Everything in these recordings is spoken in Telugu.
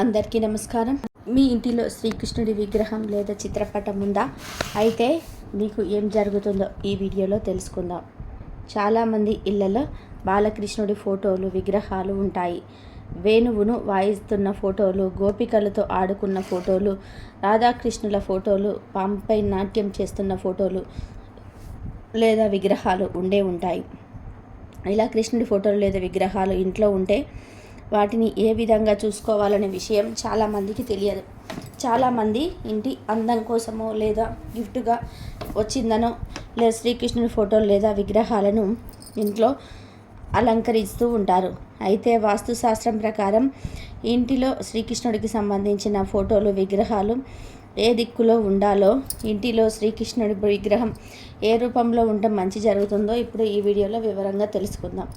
అందరికీ నమస్కారం. మీ ఇంటిలో శ్రీకృష్ణుడి విగ్రహం లేదా చిత్రపటం ఉందా? అయితే మీకు ఏం జరుగుతుందో ఈ వీడియోలో తెలుసుకుందాం. చాలామంది ఇళ్ళలో బాలకృష్ణుడి ఫోటోలు విగ్రహాలు ఉంటాయి. వేణువును వాయిస్తున్న ఫోటోలు గోపికలతో ఆడుకున్న ఫోటోలు రాధాకృష్ణుల ఫోటోలు పాంపై నాట్యం చేస్తున్న ఫోటోలు లేదా విగ్రహాలు ఉండే ఉంటాయి. ఇలా కృష్ణుడి ఫోటోలు లేదా విగ్రహాలు ఇంట్లో ఉంటే వాటిని ఏ విధంగా చూసుకోవాలనే విషయం చాలామందికి తెలియదు. చాలామంది ఇంటి అందం కోసమో లేదా గిఫ్ట్గా వచ్చిందనో లేదా శ్రీకృష్ణుడి ఫోటోలు లేదా విగ్రహాలను ఇంట్లో అలంకరిస్తూ ఉంటారు. అయితే వాస్తుశాస్త్రం ప్రకారం ఇంటిలో శ్రీకృష్ణుడికి సంబంధించిన ఫోటోలు విగ్రహాలు ఏ దిక్కులో ఉండాలో ఇంటిలో శ్రీకృష్ణుడి విగ్రహం ఏ రూపంలో ఉంటే మంచి జరుగుతుందో ఇప్పుడు ఈ వీడియోలో వివరంగా తెలుసుకుందాం.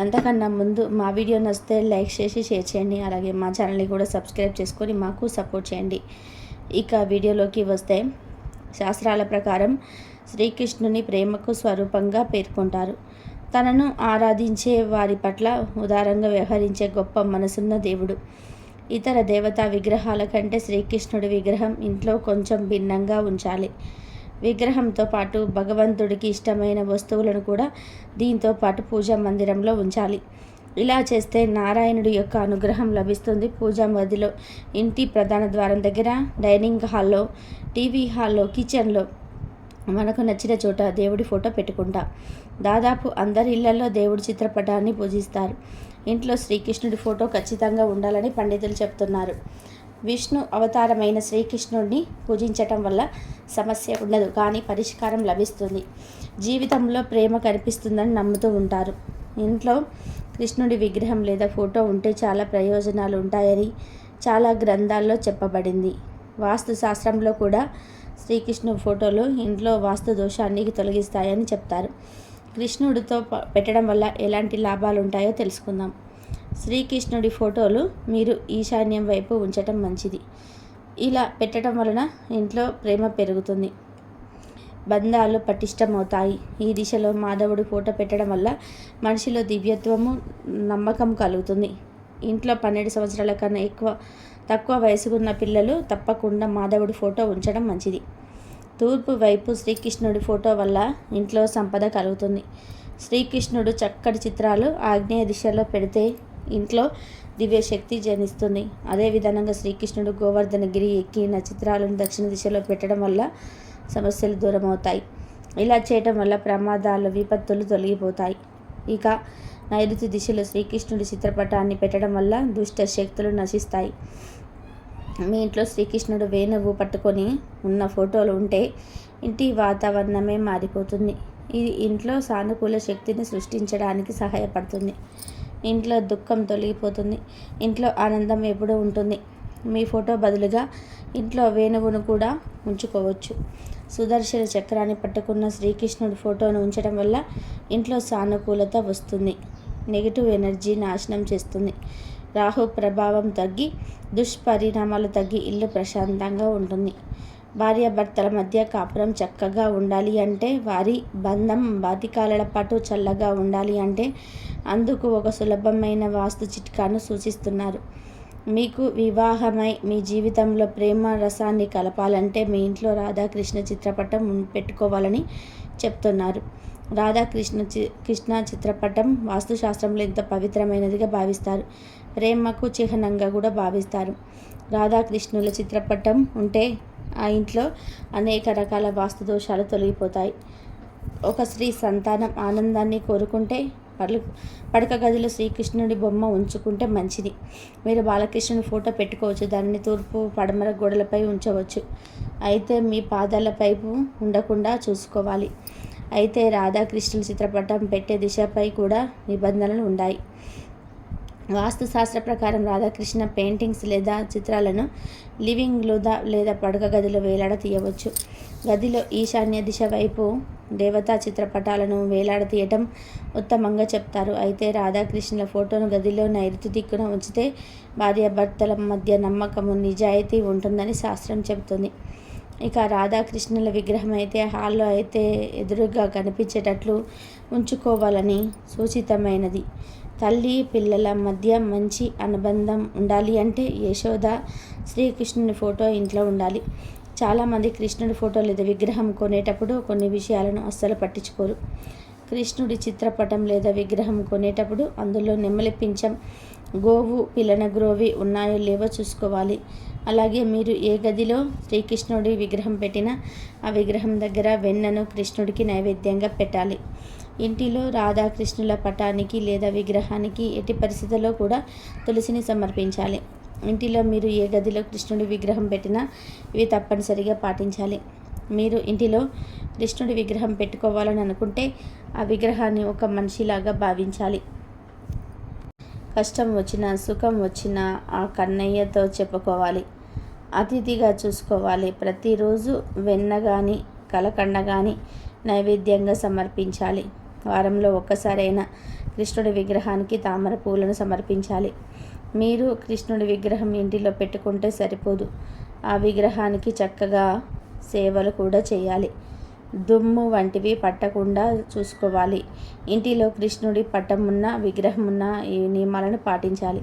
అంతకన్నా ముందు మా వీడియో నచ్చితే లైక్ చేసి షేర్ చేయండి. అలాగే మా ఛానల్ని కూడా సబ్స్క్రైబ్ చేసుకొని మాకు సపోర్ట్ చేయండి. ఇక వీడియోలోకి వస్తే శాస్త్రాల ప్రకారం శ్రీకృష్ణుని ప్రేమకు స్వరూపంగా పేర్కొంటారు. తనను ఆరాధించే వారి పట్ల ఉదారంగా వ్యవహరించే గొప్ప మనసున్న దేవుడు. ఇతర దేవతా విగ్రహాల కంటే శ్రీకృష్ణుడి విగ్రహం ఇంట్లో కొంచెం భిన్నంగా ఉంచాలి. విగ్రహంతో పాటు భగవంతుడికి ఇష్టమైన వస్తువులను కూడా దీంతో పాటు పూజా మందిరంలో ఉంచాలి. ఇలా చేస్తే నారాయణుడి యొక్క అనుగ్రహం లభిస్తుంది. పూజా గదిలో ఇంటి ప్రధాన ద్వారం దగ్గర డైనింగ్ హాల్లో టీవీ హాల్లో కిచెన్లో మనకు నచ్చిన చోట దేవుడి ఫోటో పెట్టుకుంటా. దాదాపు అందరి ఇళ్ళలో దేవుడి చిత్రపటాన్ని పూజిస్తారు. ఇంట్లో శ్రీకృష్ణుడి ఫోటో ఖచ్చితంగా ఉండాలని పండితులు చెప్తున్నారు. విష్ణు అవతారమైన శ్రీకృష్ణుడిని పూజించటం వల్ల సమస్య ఉండదు కానీ పరిష్కారం లభిస్తుంది. జీవితంలో ప్రేమ కనిపిస్తుందని నమ్ముతూ ఉంటారు. ఇంట్లో కృష్ణుడి విగ్రహం లేదా ఫోటో ఉంటే చాలా ప్రయోజనాలు ఉంటాయని చాలా గ్రంథాల్లో చెప్పబడింది. వాస్తు శాస్త్రంలో కూడా శ్రీకృష్ణు ఫోటోలు ఇంట్లో వాస్తు దోషాన్ని తొలగిస్తాయని చెప్తారు. కృష్ణుడితో పెట్టడం వల్ల ఎలాంటి లాభాలు ఉంటాయో తెలుసుకుందాం. శ్రీకృష్ణుడి ఫోటోలు మీరు ఈశాన్యం వైపు ఉంచటం మంచిది. ఇలా పెట్టడం వలన ఇంట్లో ప్రేమ పెరుగుతుంది. బంధాలు పటిష్టమవుతాయి. ఈ దిశలో మాధవుడి ఫోటో పెట్టడం వల్ల మనిషిలో దివ్యత్వము నమ్మకం కలుగుతుంది. ఇంట్లో పన్నెండు సంవత్సరాల కన్నా ఎక్కువ తక్కువ వయసుకున్న పిల్లలు తప్పకుండా మాధవుడి ఫోటో ఉంచడం మంచిది. తూర్పు వైపు శ్రీకృష్ణుడి ఫోటో వల్ల ఇంట్లో సంపద కలుగుతుంది. శ్రీకృష్ణుడు చక్కటి చిత్రాలు ఆగ్నేయ దిశలో పెడితే ఇంట్లో దివ్యశక్తి జనిస్తుంది. అదేవిధంగా శ్రీకృష్ణుడు గోవర్ధనగిరి ఎక్కిన చిత్రాలను దక్షిణ దిశలో పెట్టడం వల్ల సమస్యలు దూరం అవుతాయి ఇలా చేయటం వల్ల ప్రమాదాలు విపత్తులు తొలగిపోతాయి. ఇక నైరుతి దిశలో శ్రీకృష్ణుడి చిత్రపటాన్ని పెట్టడం వల్ల దుష్ట శక్తులు నశిస్తాయి. మీ ఇంట్లో శ్రీకృష్ణుడు వేణువు పట్టుకొని ఉన్న ఫోటోలు ఉంటే ఇంటి వాతావరణమే మారిపోతుంది. ఇది ఇంట్లో సానుకూల శక్తిని సృష్టించడానికి సహాయపడుతుంది. ఇంట్లో దుఃఖం తొలగిపోతుంది. ఇంట్లో ఆనందం ఎప్పుడూ ఉంటుంది. మీ ఫోటో బదులుగా ఇంట్లో వేణువును కూడా ఉంచుకోవచ్చు. సుదర్శన చక్రాన్ని పట్టుకున్న శ్రీకృష్ణుడి ఫోటోను ఉంచడం వల్ల ఇంట్లో సానుకూలత వస్తుంది. నెగిటివ్ ఎనర్జీ నాశనం చేస్తుంది. రాహు ప్రభావం తగ్గి దుష్పరిణామాలు తగ్గి ఇల్లు ప్రశాంతంగా ఉంటుంది. భార్యాభర్తల మధ్య కాపురం చక్కగా ఉండాలి అంటే వారి బంధం బాతికాలల పాటు చల్లగా ఉండాలి అంటే అందుకు ఒక సులభమైన వాస్తు చిట్కాను సూచిస్తున్నారు. మీకు వివాహమై మీ జీవితంలో ప్రేమ రసాన్ని కలపాలంటే మీ ఇంట్లో రాధాకృష్ణ చిత్రపటం పెట్టుకోవాలని చెప్తున్నారు. రాధాకృష్ణ చి కృష్ణ చిత్రపటం వాస్తుశాస్త్రంలో ఎంతో పవిత్రమైనదిగా భావిస్తారు. ప్రేమకు చిహ్నంగా కూడా భావిస్తారు. రాధాకృష్ణుల చిత్రపటం ఉంటే ఆ ఇంట్లో అనేక రకాల వాస్తు దోషాలు తొలగిపోతాయి. ఒక స్త్రీ సంతానం ఆనందాన్ని కోరుకుంటే పలు పడక గదిలో శ్రీకృష్ణుడి బొమ్మ ఉంచుకుంటే మంచిది. మీరు బాలకృష్ణుని ఫోటో పెట్టుకోవచ్చు. దానిని తూర్పు పడమర గోడలపై ఉంచవచ్చు. అయితే మీ పాదాల పైపు ఉండకుండా చూసుకోవాలి. అయితే రాధాకృష్ణుల చిత్రపటం పెట్టే దిశపై కూడా నిబంధనలు ఉన్నాయి వాస్తుశాస్త్ర ప్రకారం రాధాకృష్ణ పెయింటింగ్స్ లేదా చిత్రాలను లివింగ్ లేదా లేదా పడక గదిలో వేలాడ తీయవచ్చు. గదిలో ఈశాన్య దిశ వైపు దేవతా చిత్రపటాలను వేలాడ తీయటం ఉత్తమంగా చెప్తారు. అయితే రాధాకృష్ణుల ఫోటోను గదిలో నైరుతి దిక్కున ఉంచితే భార్యాభర్తల మధ్య నమ్మకము నిజాయితీ ఉంటుందని శాస్త్రం చెబుతుంది. ఇక రాధాకృష్ణుల విగ్రహం అయితే హాల్లో అయితే ఎదురుగా కనిపించేటట్లు ఉంచుకోవాలని సూచితమైనది. తల్లి పిల్లల మధ్య మంచి అనుబంధం ఉండాలి అంటే యశోద శ్రీకృష్ణుని ఫోటో ఇంట్లో ఉండాలి. చాలామంది కృష్ణుడి ఫోటో లేదా విగ్రహం కొనేటప్పుడు కొన్ని విషయాలను అస్సలు పట్టించుకోరు. కృష్ణుడి చిత్రపటం లేదా విగ్రహం కొనేటప్పుడు అందులో నెమ్మలి పింఛం గోవు పిల్లన గ్రోవి ఉన్నాయో లేవో చూసుకోవాలి. అలాగే మీరు ఏ గదిలో శ్రీకృష్ణుడి విగ్రహం పెట్టినా ఆ విగ్రహం దగ్గర వెన్నను కృష్ణుడికి నైవేద్యంగా పెట్టాలి. ఇంటిలో రాధాకృష్ణుల పటానికి లేదా విగ్రహానికి ఎట్టి పరిస్థితుల్లో కూడా తులసిని సమర్పించాలి. ఇంటిలో మీరు ఏ గదిలో కృష్ణుడి విగ్రహం పెట్టినా ఇవి తప్పనిసరిగా పాటించాలి. మీరు ఇంటిలో కృష్ణుడి విగ్రహం పెట్టుకోవాలని అనుకుంటే ఆ విగ్రహాన్ని ఒక మనిషిలాగా భావించాలి. కష్టం వచ్చినా సుఖం వచ్చినా ఆ కన్నయ్యతో చెప్పుకోవాలి. అతిథిగా చూసుకోవాలి. ప్రతిరోజు వెన్న కానీ కలకండ కానీ నైవేద్యంగా సమర్పించాలి. వారంలో ఒక్కసారైనా కృష్ణుడి విగ్రహానికి తామర పూలను సమర్పించాలి. మీరు కృష్ణుడి విగ్రహం ఇంటిలో పెట్టుకుంటే సరిపోదు. ఆ విగ్రహానికి చక్కగా సేవలు కూడా చేయాలి. దుమ్ము వంటివి పట్టకుండా చూసుకోవాలి. ఇంటిలో కృష్ణుడి పట్టం ఉన్న విగ్రహం ఉన్న ఈ నియమాలను పాటించాలి.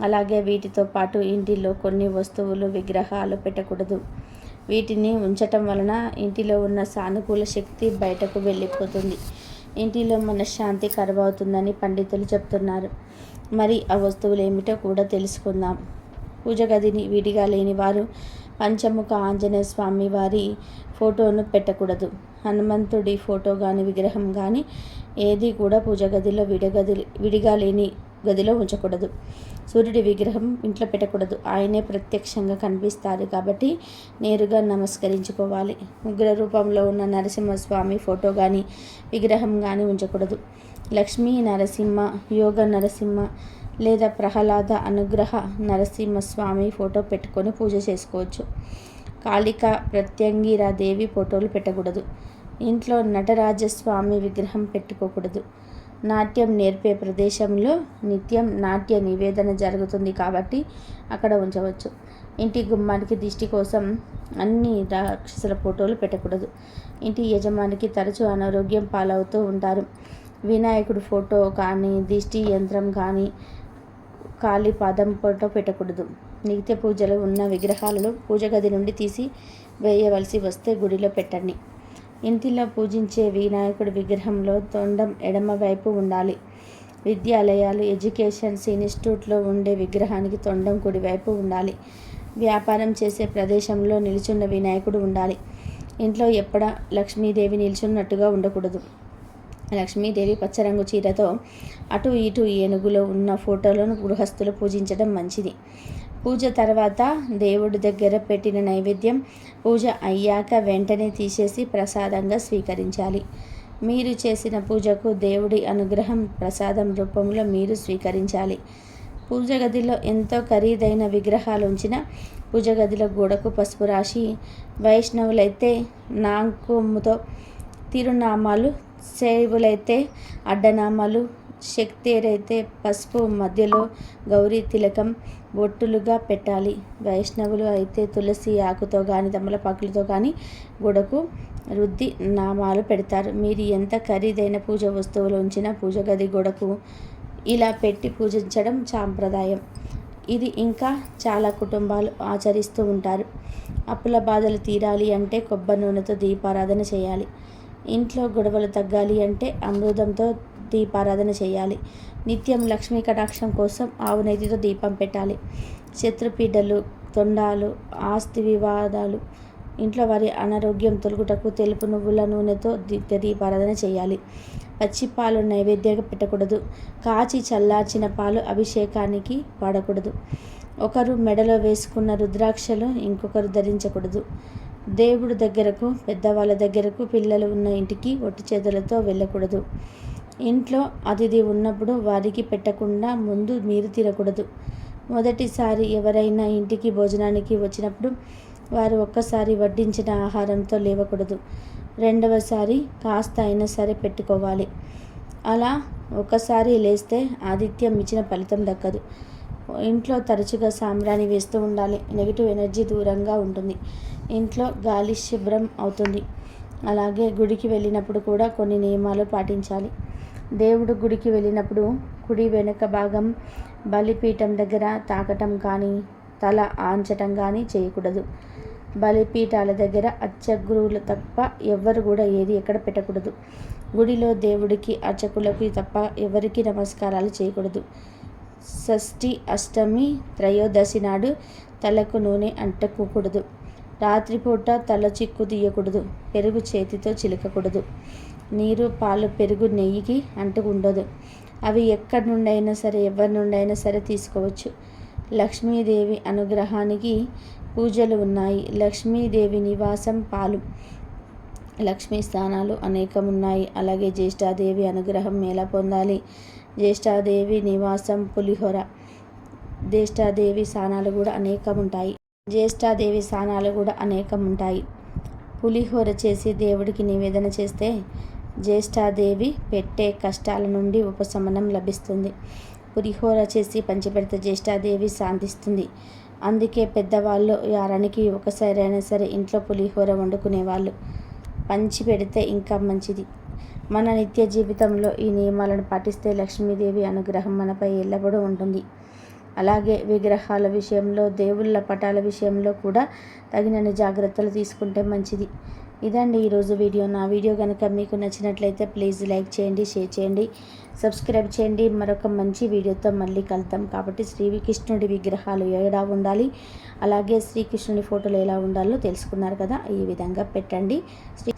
అలాగే వీటితో పాటు ఇంటిలో కొన్ని వస్తువులు విగ్రహాలు పెట్టకూడదు. వీటిని ఉంచటం వలన ఇంటిలో ఉన్న సానుకూల శక్తి బయటకు వెళ్ళిపోతుంది. ఇంటిలో మనశ్శాంతి కరువవుతుందని పండితులు చెప్తున్నారు. మరి ఆ వస్తువులు ఏమిటో కూడా తెలుసుకుందాం. పూజ గదిని విడిగా లేని వారు పంచముఖ ఆంజనేయ స్వామి వారి ఫోటోను పెట్టకూడదు. హనుమంతుడి ఫోటో కానీ విగ్రహం కానీ ఏది కూడా పూజ గదిలో విడగది విడిగా లేని గదిలో ఉంచకూడదు. సూర్యుడి విగ్రహం ఇంట్లో పెట్టకూడదు. ఆయనే ప్రత్యక్షంగా కనిపిస్తారు కాబట్టి నేరుగా నమస్కరించుకోవాలి. ఉగ్ర రూపంలో ఉన్న నరసింహస్వామి ఫోటో కానీ విగ్రహం కానీ ఉంచకూడదు. లక్ష్మీ నరసింహ యోగ నరసింహ లేదా ప్రహ్లాద అనుగ్రహ నరసింహస్వామి ఫోటో పెట్టుకొని పూజ చేసుకోవచ్చు. కాళిక ప్రత్యంగిరా దేవి ఫోటోలు పెట్టకూడదు. ఇంట్లో నటరాజస్వామి విగ్రహం పెట్టుకోకూడదు. నాట్యం నేర్పే ప్రదేశంలో నిత్యం నాట్య నివేదన జరుగుతుంది కాబట్టి అక్కడ ఉంచవచ్చు. ఇంటి గుమ్మానికి దిష్టి కోసం అన్ని రాక్షసుల ఫోటోలు పెట్టకూడదు. ఇంటి యజమానికి తరచూ అనారోగ్యం పాలవుతూ ఉంటారు. వినాయకుడు ఫోటో కానీ దిష్టి యంత్రం కానీ ఖాళీ పాదం ఫోటో పెట్టకూడదు. నిత్య పూజలు ఉన్న విగ్రహాలలో పూజ గది నుండి తీసి వేయవలసి వస్తే గుడిలో పెట్టండి. ఇంటిలో పూజించే వినాయకుడి విగ్రహంలో తొండం ఎడమవైపు ఉండాలి. విద్యాలయాలు ఎడ్యుకేషన్స్ ఇన్స్టిట్యూట్లో ఉండే విగ్రహానికి తొండం కుడివైపు ఉండాలి. వ్యాపారం చేసే ప్రదేశంలో నిలుచున్న వినాయకుడు ఉండాలి. ఇంట్లో ఎప్పుడ లక్ష్మీదేవి నిల్చున్నట్టుగా ఉండకూడదు. లక్ష్మీదేవి పచ్చరంగు చీరతో అటు ఇటు ఏనుగులో ఉన్న ఫోటోలను గృహస్థులు పూజించడం మంచిది. పూజ తర్వాత దేవుడి దగ్గర పెట్టిన నైవేద్యం పూజ అయ్యాక వెంటనే తీసేసి ప్రసాదంగా స్వీకరించాలి. మీరు చేసిన పూజకు దేవుడి అనుగ్రహం ప్రసాదం రూపంలో మీరు స్వీకరించాలి. పూజ గదిలో ఎంతో ఖరీదైన విగ్రహాలు ఉంచిన పూజ గదిలో గోడకు పసుపు రాసి వైష్ణవులైతే నాంకుముతో తిరునామాలు సేవులైతే అడ్డనామాలు శక్తేరైతే పసుపు మధ్యలో గౌరీ తిలకం బొట్టులుగా పెట్టాలి. వైష్ణవులు అయితే తులసి ఆకుతో కానీ తమలపాకులతో కానీ గొడకు రుద్ది నామాలు పెడతారు. మీరు ఎంత ఖరీదైన పూజ వస్తువులు ఉంచినా పూజ గది గొడకు ఇలా పెట్టి పూజించడం సాంప్రదాయం. ఇది ఇంకా చాలా కుటుంబాలు ఆచరిస్తూ ఉంటారు. అప్పుల బాధలు తీరాలి అంటే కొబ్బరి నూనెతో దీపారాధన చేయాలి. ఇంట్లో గొడవలు తగ్గాలి అంటే అమృతంతో దీపారాధన చేయాలి. నిత్యం లక్ష్మీ కటాక్షం కోసం ఆవు నెయ్యితో దీపం పెట్టాలి. శత్రుపీడలు తొండాలు ఆస్తి వివాదాలు ఇంట్లో వారి అనారోగ్యం తొలుగుటకు తెలుపు నువ్వుల నూనెతో నిత్య దీపారాధన చేయాలి. పచ్చి పాలు నైవేద్యంగా పెట్టకూడదు. కాచి చల్లార్చిన పాలు అభిషేకానికి వాడకూడదు. ఒకరు మెడలో వేసుకున్న రుద్రాక్షలు ఇంకొకరు ధరించకూడదు. దేవుడు దగ్గరకు పెద్దవాళ్ళ దగ్గరకు పిల్లలు ఉన్న ఇంటికి ఒట్టి చేతులతో వెళ్ళకూడదు. ఇంట్లో అతిథి ఉన్నప్పుడు వారికి పెట్టకుండా ముందు మీరు తినకూడదు మొదటిసారి ఎవరైనా ఇంటికి భోజనానికి వచ్చినప్పుడు వారు ఒక్కసారి వడ్డించిన ఆహారంతో లేవకూడదు. రెండవసారి కాస్త అయినా సరే పెట్టుకోవాలి. అలా ఒకసారి లేస్తే ఆదిత్యం ఇచ్చిన ఫలితం దక్కదు. ఇంట్లో తరచుగా సాంబ్రాణి వేస్తూ ఉండాలి. నెగిటివ్ ఎనర్జీ దూరంగా ఉంటుంది. ఇంట్లో గాలి శుభ్రం అవుతుంది. అలాగే గుడికి వెళ్ళినప్పుడు కూడా కొన్ని నియమాలు పాటించాలి. దేవుడు గుడికి వెళ్ళినప్పుడు కుడి వెనుక భాగం బలిపీఠం దగ్గర తాకటం కానీ తల ఆంచటం కానీ చేయకూడదు. బలిపీఠాల దగ్గర అర్చకులు తప్ప ఎవ్వరు కూడా ఏది ఎక్కడ పెట్టకూడదు. గుడిలో దేవుడికి అర్చకులకి తప్ప ఎవరికి నమస్కారాలు చేయకూడదు. షష్ఠి అష్టమి త్రయోదశి నాడు తలకు నూనె అంటకూడదు రాత్రిపూట తల చిక్కు తీయకూడదు. పెరుగు చేతితో చిలకకూడదు. నీరు పాలు పెరుగు నెయ్యికి అంటుకుండదు. అవి ఎక్కడి నుండైనా సరే ఎవరి నుండి అయినా సరే తీసుకోవచ్చు. లక్ష్మీదేవి అనుగ్రహానికి పూజలు ఉన్నాయి. లక్ష్మీదేవి నివాసం పాలు లక్ష్మీ స్థానాలు అనేకం ఉన్నాయి అలాగే జ్యేష్ఠాదేవి అనుగ్రహం ఎలా పొందాలి? జ్యేష్ఠాదేవి నివాసం పులిహోర. జ్యేష్ఠాదేవి స్థానాలు కూడా అనేకం ఉంటాయి జ్యేష్ఠాదేవి స్థానాలు కూడా అనేకం ఉంటాయి పులిహోర చేసి దేవుడికి నివేదన చేస్తే జ్యేష్ఠాదేవి పెట్టే కష్టాల నుండి ఉపశమనం లభిస్తుంది. పులిహోర చేసి పంచిపెడితే జ్యేష్ఠాదేవి శాంతిస్తుంది. అందుకే పెద్దవాళ్ళు వారానికి ఒకసారి అయినా సరే ఇంట్లో పులిహోర వండుకునేవాళ్ళు. పంచి పెడితే ఇంకా మంచిది. మన నిత్య జీవితంలో ఈ నియమాలను పాటిస్తే లక్ష్మీదేవి అనుగ్రహం మనపై ఎల్లప్పుడూ ఉంటుంది. అలాగే విగ్రహాల విషయంలో దేవుళ్ళ పటాల విషయంలో కూడా తగినన్ని జాగ్రత్తలు తీసుకుంటే మంచిది. ఇదండి ఈరోజు వీడియో. నా వీడియో కనుక మీకు నచ్చినట్లయితే ప్లీజ్ లైక్ చేయండి షేర్ చేయండి సబ్స్క్రైబ్ చేయండి. మరొక మంచి వీడియోతో మళ్ళీ కలుద్దాం. కాబట్టి శ్రీకృష్ణుడి విగ్రహాలు ఎలా ఉండాలి అలాగే శ్రీకృష్ణుడి ఫోటోలు ఎలా ఉండాలో తెలుసుకున్నారు కదా. ఈ విధంగా పెట్టండి. శ్రీ